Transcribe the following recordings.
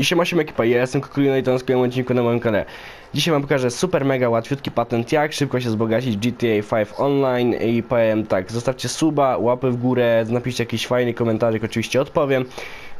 I siema, siema ekipa, ja jestem Kukulino i to na kolejnym odcinku na moim kanale. Dzisiaj wam pokażę super mega łatwiutki patent, jak szybko się wzbogacić GTA 5 Online i powiem tak, zostawcie suba, łapy w górę, napiszcie jakiś fajny komentarzyk, oczywiście odpowiem.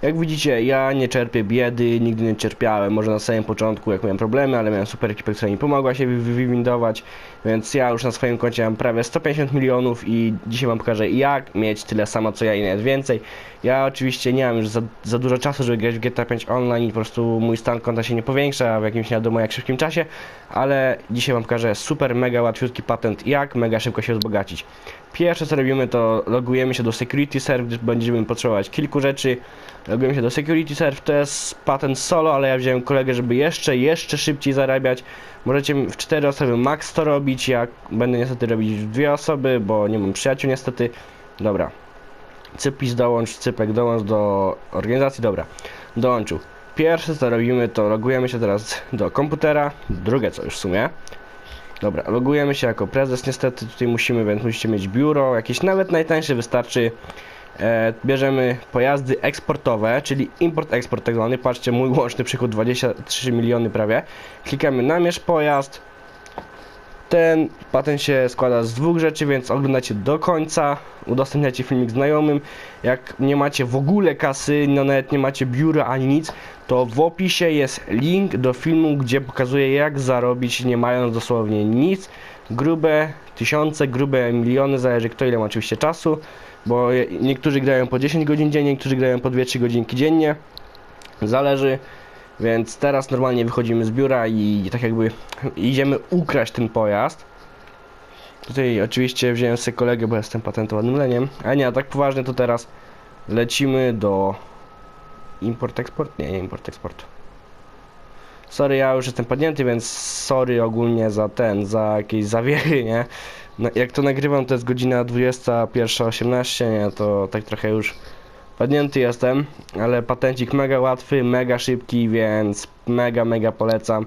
Jak widzicie, ja nie czerpię biedy, nigdy nie cierpiałem, może na samym początku jak miałem problemy, ale miałem super ekipę, która mi pomogła się wy- wy- wywindować, więc ja już na swoim koncie mam prawie 150 milionów i dzisiaj wam pokażę jak mieć tyle samo co ja i nawet więcej. Ja oczywiście nie mam już za, za dużo czasu, żeby grać w GTA 5 online i po prostu mój stan konta się nie powiększa w jakimś nie wiadomo jak szybkim czasie, ale dzisiaj wam pokażę super mega łatwiutki patent jak mega szybko się wzbogacić. Pierwsze co robimy to logujemy się do Security Serve, gdyż będziemy potrzebować kilku rzeczy. Logujemy się do Security Serve, to jest patent solo, ale ja wziąłem kolegę, żeby jeszcze, jeszcze szybciej zarabiać. Możecie w 4 osoby max to robić, ja będę niestety robić w dwie osoby, bo nie mam przyjaciół niestety. Dobra. Cypis dołącz, Cypek dołącz do organizacji, dobra. Dołączył. Pierwsze co robimy to logujemy się teraz do komputera, drugie co już w sumie. Dobra, logujemy się jako prezes, niestety tutaj musimy, więc musicie mieć biuro, jakieś nawet najtańsze wystarczy. E, bierzemy pojazdy eksportowe, czyli import-eksport tak zwany. Patrzcie, mój łączny przychód 23 miliony prawie. Klikamy namierz pojazd. Ten patent się składa z dwóch rzeczy, więc oglądacie do końca. Udostępniacie filmik znajomym. Jak nie macie w ogóle kasy, no nawet nie macie biura ani nic, to w opisie jest link do filmu, gdzie pokazuję jak zarobić nie mając dosłownie nic. Grube tysiące, grube miliony, zależy kto ile ma oczywiście czasu, bo niektórzy grają po 10 godzin dziennie, niektórzy grają po 2-3 godzinki dziennie. Zależy. Więc teraz normalnie wychodzimy z biura i tak jakby idziemy ukraść ten pojazd. Tutaj oczywiście wziąłem sobie kolegę, bo jestem patentowanym leniem. A nie, a tak poważnie to teraz lecimy do import-eksport? Nie, nie import-eksport. Sorry, ja już jestem padnięty, więc sorry ogólnie za ten, za jakieś zawiechy, nie? No, jak to nagrywam, to jest godzina 21.18, nie? To tak trochę już padnięty jestem, ale patencik mega łatwy, mega szybki, więc mega, mega polecam.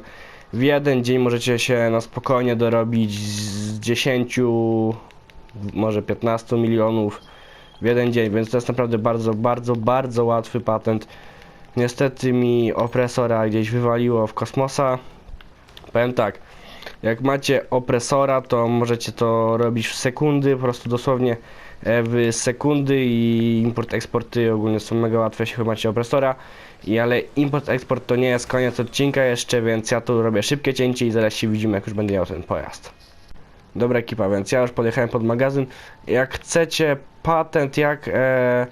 W jeden dzień możecie się na spokojnie dorobić z 10, może 15 milionów w jeden dzień, więc to jest naprawdę bardzo, bardzo, bardzo łatwy patent. Niestety mi opresora gdzieś wywaliło w kosmosa. Powiem tak, jak macie opresora, to możecie to robić w sekundy, po prostu dosłownie w sekundy i import-eksporty ogólnie są mega łatwe, jeśli macie opresora. I ale import-eksport to nie jest koniec odcinka jeszcze, więc ja tu robię szybkie cięcie i zaraz się widzimy, jak już będę miał ten pojazd. Dobra ekipa, więc ja już podjechałem pod magazyn. Jak chcecie patent, jak e, e,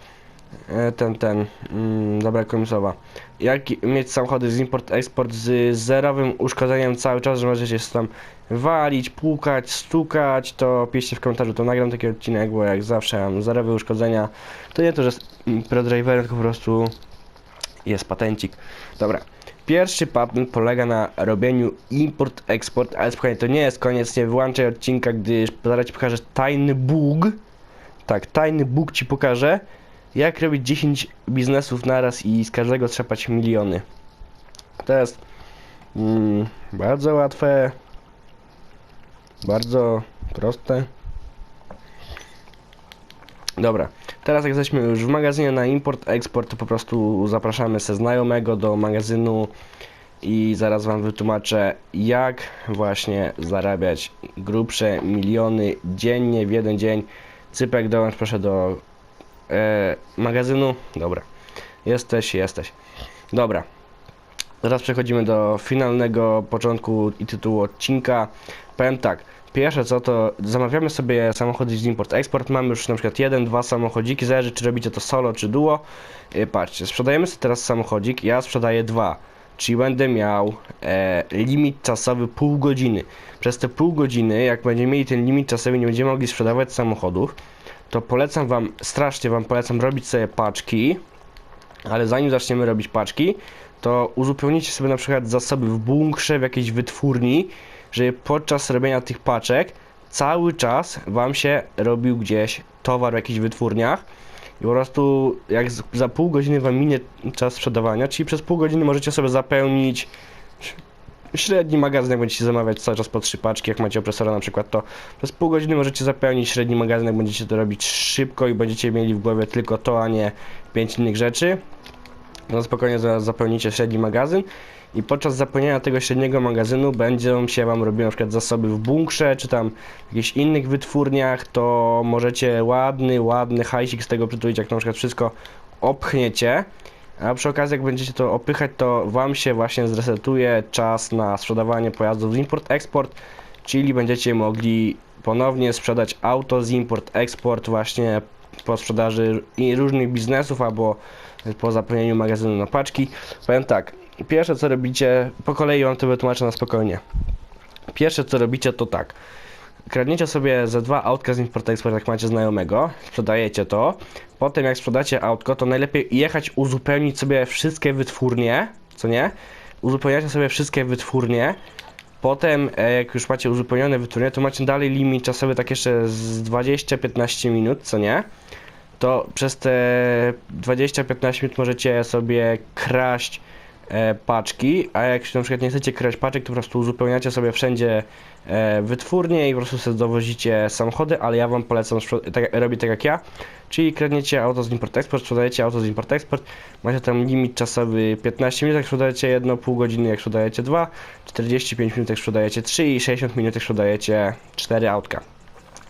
ten, ten, mm, dobra komisowa, jak mieć samochody z import-eksport z zerowym uszkodzeniem cały czas, że możecie się tam walić, płukać, stukać, to piszcie w komentarzu, to nagram taki odcinek, bo jak zawsze mam zerowe uszkodzenia, to nie to, że jest pro-driverem, tylko po prostu jest patencik. Dobra. Pierwszy patent polega na robieniu import-eksport, ale spokojnie, to nie jest koniec, nie wyłączaj odcinka, gdyż zaraz ci pokażę tajny bug. Tak, tajny bug ci pokażę, jak robić 10 biznesów naraz i z każdego trzepać miliony. To jest mm, bardzo łatwe, bardzo proste. Dobra, teraz jak jesteśmy już w magazynie na import, eksport, to po prostu zapraszamy se znajomego do magazynu i zaraz wam wytłumaczę jak właśnie zarabiać grubsze miliony dziennie w jeden dzień. Cypek dołącz proszę do e, magazynu. Dobra, jesteś, jesteś. Dobra, teraz przechodzimy do finalnego początku i tytułu odcinka. Powiem tak, pierwsze co to zamawiamy sobie samochody z import-eksport. Mamy już na przykład jeden, dwa samochodziki, zależy czy robicie to solo czy duo. E, patrzcie, sprzedajemy sobie teraz samochodzik, ja sprzedaję dwa. Czyli będę miał e, limit czasowy pół godziny. Przez te pół godziny, jak będziemy mieli ten limit czasowy, nie będziemy mogli sprzedawać samochodów, to polecam wam, strasznie wam polecam robić sobie paczki, ale zanim zaczniemy robić paczki, to uzupełnijcie sobie na przykład zasoby w bunkrze, w jakiejś wytwórni, żeby podczas robienia tych paczek cały czas wam się robił gdzieś towar w jakichś wytwórniach i po prostu jak za pół godziny wam minie czas sprzedawania, czyli przez pół godziny możecie sobie zapełnić średni magazyn, jak będziecie zamawiać cały czas po trzy paczki, jak macie opresora na przykład, to przez pół godziny możecie zapełnić średni magazyn, jak będziecie to robić szybko i będziecie mieli w głowie tylko to, a nie pięć innych rzeczy. no spokojnie zapełnicie średni magazyn i podczas zapełniania tego średniego magazynu będą się Wam robiły na przykład zasoby w bunkrze, czy tam w jakichś innych wytwórniach, to możecie ładny, ładny hajsik z tego przytulić, jak na przykład wszystko opchniecie. A przy okazji, jak będziecie to opychać, to Wam się właśnie zresetuje czas na sprzedawanie pojazdów z import-export, czyli będziecie mogli ponownie sprzedać auto z import-export właśnie po sprzedaży różnych biznesów albo po zapełnieniu magazynu na paczki. Powiem tak, pierwsze co robicie, po kolei Wam to wytłumaczę na spokojnie. Pierwsze co robicie to tak. Kradniecie sobie ze dwa autka z import-export, jak macie znajomego, sprzedajecie to. Potem jak sprzedacie autko, to najlepiej jechać uzupełnić sobie wszystkie wytwórnie, co nie? Uzupełniacie sobie wszystkie wytwórnie. Potem, e, jak już macie uzupełnione wytwórnie, to macie dalej limit czasowy tak jeszcze z 20-15 minut, co nie? To przez te 20-15 minut możecie sobie kraść e, paczki, a jak na przykład nie chcecie kraść paczek, to po prostu uzupełniacie sobie wszędzie e, wytwórnie i po prostu sobie dowozicie samochody, ale ja wam polecam tak, robić tak jak ja, czyli kradniecie auto z import-export, sprzedajecie auto z import-export, macie tam limit czasowy 15 minut, jak sprzedajecie jedno, pół godziny jak sprzedajecie dwa, 45 minut jak sprzedajecie 3 i 60 minut jak sprzedajecie 4 autka.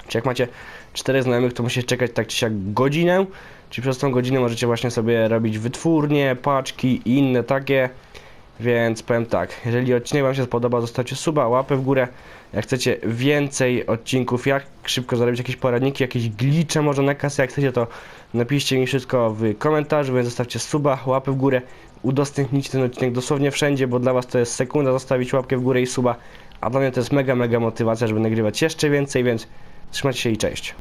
Czy jak macie 4 znajomych, to musicie czekać tak czy siak godzinę, czyli przez tą godzinę możecie właśnie sobie robić wytwórnie, paczki i inne takie. Więc powiem tak, jeżeli odcinek Wam się spodoba, zostawcie suba, łapę w górę. Jak chcecie więcej odcinków, jak szybko zarobić jakieś poradniki, jakieś glicze może na kasę, jak chcecie to napiszcie mi wszystko w komentarzu, więc zostawcie suba, łapę w górę, udostępnijcie ten odcinek dosłownie wszędzie, bo dla Was to jest sekunda zostawić łapkę w górę i suba, a dla mnie to jest mega, mega motywacja, żeby nagrywać jeszcze więcej, więc trzymajcie się i cześć.